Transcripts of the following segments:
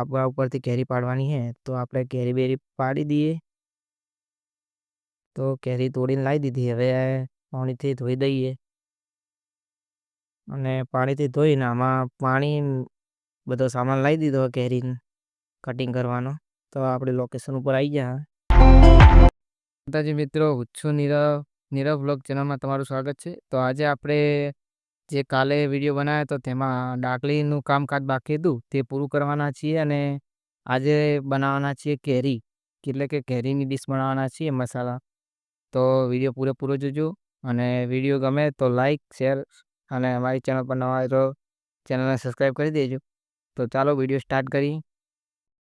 આબા ઉપરથી કેરી પાડવાની છે તો આપણે કેરી બેરી પાડી દઈએ. તો કેરી તોડીને લાવી દીધી, હવે પાણીથી ધોઈ દઈએ. અને પાણીથી ધોઈને આમાં પાણી બધો સામાન લાવી દીધો કેરીને કટિંગ કરવાનો. તો આપણે લોકેશન ઉપર આવી ગયા. માતાજી મિત્રો હું છું નીરવ નીરવ બ્લોગ ચેનલમાં તમારું સ્વાગત છે. તો આજે આપણે જે કાલે વીડિયો બનાવ્યો તો તેમાં ડાકલીનું કામકાજ બાકી હતું, તે પૂરું કરવાના છીએ અને આજે બનાવવાના છીએ કેરી. એટલે કે કેરીની ડીશ બનાવવાના છીએ મસાલા. તો વીડિયો પૂરેપૂરો જોજો અને વીડિયો ગમે તો લાઈક શેર અને અમારી ચેનલ પર નવા તો ચેનલને સબસ્ક્રાઈબ કરી દેજો. તો ચાલો વીડિયો સ્ટાર્ટ કરી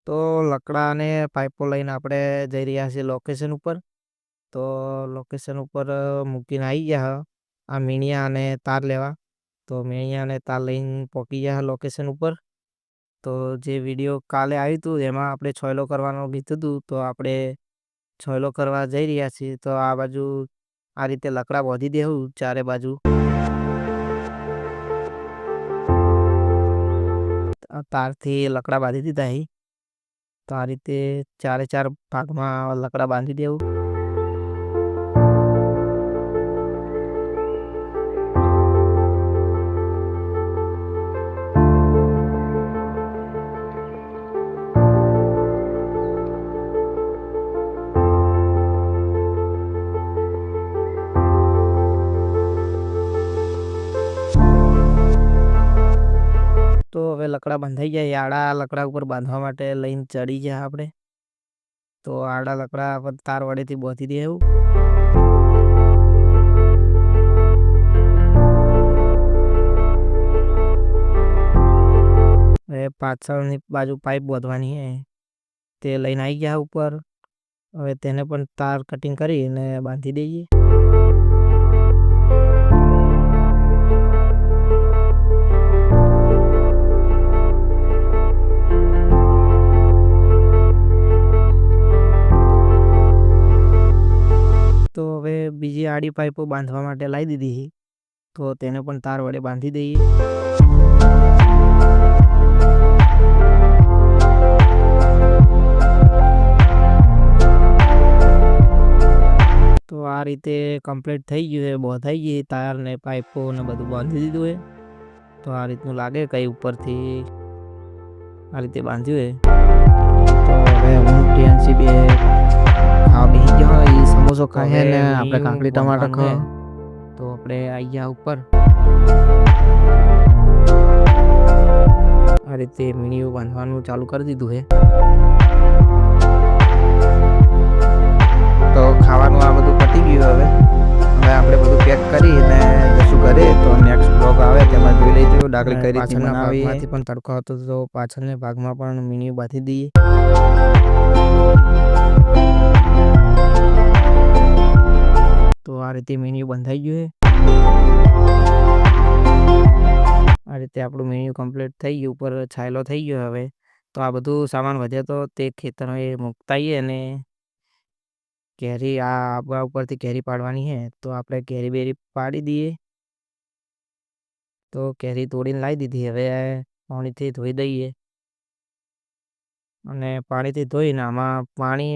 તો લકડા અને પાઇપો લઈને આપણે જઈ રહ્યા છીએ લોકેશન ઉપર. તો લોકેશન ઉપર મૂકીને આવી ગયા. આ મીણિયા અને તાર લેવા. તો મેં અહીંયા ને તાર લઈને પહોંચી ગયા લોકેશન ઉપર. તો જે વીડિયો કાલે આવ્યું હતું એમાં આપણે છોયલો કરવાનું કીધું હતું તો આપણે છોયલો કરવા જઈ રહ્યા છીએ, તો આ બાજુ આ રીતે લકડા બોધી દેવું ચારે બાજુ. તારથી લકડા બાંધી દીધા તો આ રીતે ચારે ચાર ભાગમાં લકડા બાંધી દેવું. તો હવે લકડા બંધાઈ જાય, આડા લકડા ઉપર બાંધવા માટે લઈને ચડી ગયા આપણે. તો આડા લકડા પર તાર વડેથી બાંધી દેવું હવે પાછળની બાજુ પાઇપ બોધવાની છે તે લઈને આવી ગયા ઉપર. હવે તેને પણ તાર કટિંગ કરીને બાંધી દઈએ. બીજી આડી પાઇપો બાંધવા માટે લાવી દીધી તો તેને પણ તાર વડે બાંધી દઈએ. તો આ રીતે કમ્પ્લીટ થઈ ગયું છે બાંધાઈ ગઈ તાર ને પાઇપો ને બધું બાંધી દીધું છે. તો આ રીતનું લાગે કઈ ઉપરથી આ રીતે બાંધ્યું છે. તો હવે હું ટીએનસી સમોસો ખાઈએ ને આપણે કાકડી ટમાટર ખાઈએ તો આપણે આવી ગયા ઉપર. આ રીતે મીણીઓ બાંધવાનું ચાલુ કરી દીધું છે તો ખાવાનું આ બધું પતી ગયું હવે. હવે આપણે બધું પેક કરીને જશું ઘરે. તો નેક્સ્ટ બ્લોગ આવે તેમાં જોઈ લઈશું ડાકલી કરી પાછળના પણ તડકો હતો તો પાછળના ભાગમાં પણ મીણીઓ બાંધી દઈએ. તો આ રીતે મેન્યુ બંધાઈ ગયું છે. આ રીતે આપણું મેન્યુ કમ્પ્લીટ થઈ ગયું, ઉપર છાયલો થઈ ગયો હવે. તો આ બધું સામાન વધે તો તે ખેતર એ મૂકતા અને કેરી આ આબા ઉપરથી કેરી પાડવાની છે, તો આપણે કેરી બેરી પાડી દઈએ. તો કેરી તોડીને લાવી દીધી, હવે પાણીથી ધોઈ દઈએ. અને પાણીથી ધોઈને આમાં પાણી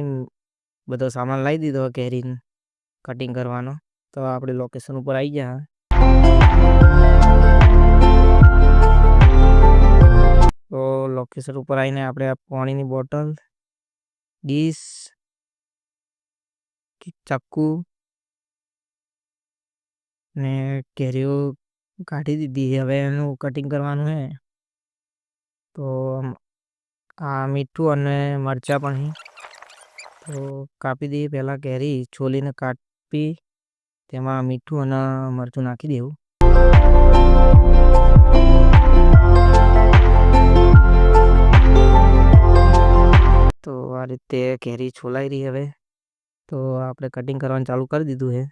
બધો સામાન લાવી દીધો કેરીને. કટિંગ કરવાનો. તો આપણે લોકેશન ઉપર આવી ગયા તો લોકેશન ઉપર આવીને આપણે પાણીની બોટલ ડીશ ચાકુ ને કેરીઓ કાઢી દીધી. હવે એનું કટિંગ કરવાનું છે તો આ મીઠું અને મરચાં પણ તો કાપી દઈએ પહેલાં કેરી, છોલીને કાપી તેમાં મીઠું અને મરચું નાખી દેવું. તો આ રીતે કેરી છોલાઈ રહી હવે. તો આપણે કટિંગ કરવાનું ચાલુ કરી દીધું છે.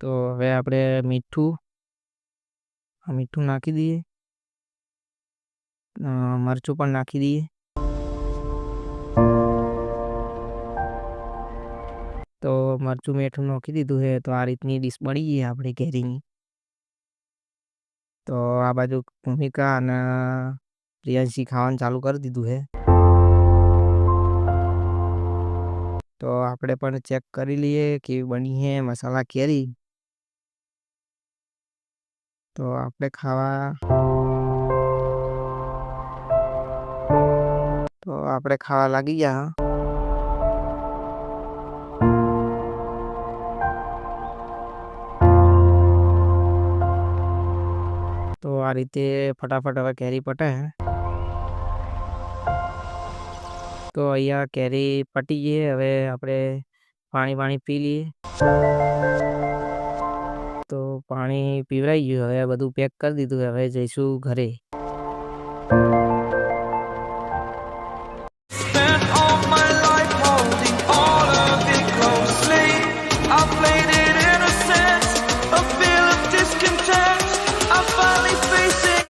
તો હવે આપણે મીઠું મીઠું નાખી દઈએ. મરચું પણ નાખી દઈએ. તો મરચું મીઠું નાખી દીધું છે, તો આ રીતની ડીશ બની ગઈ આપણે કેરીની તો આ બાજુ ભૂમિકા અને પ્રિયાંશી ખાવાનું ચાલુ કરી દીધું છે. તો આપણે પણ ચેક કરી લઈએ કેવી બની છે મસાલા કેરી. તો આપણે ખાવા તો આપણે ખાવા લાગી ગયા તો આ રીતે ફટાફટ હવે કેરી પટે. તો અહીંયા કેરી પટી ગઈ હવે આપણે પાણી પાણી પી લઈએ. તો પાણી પીવરાઈ ગયું, હવે બધું પેક કરી દીધું, હવે જઈશું ઘરે.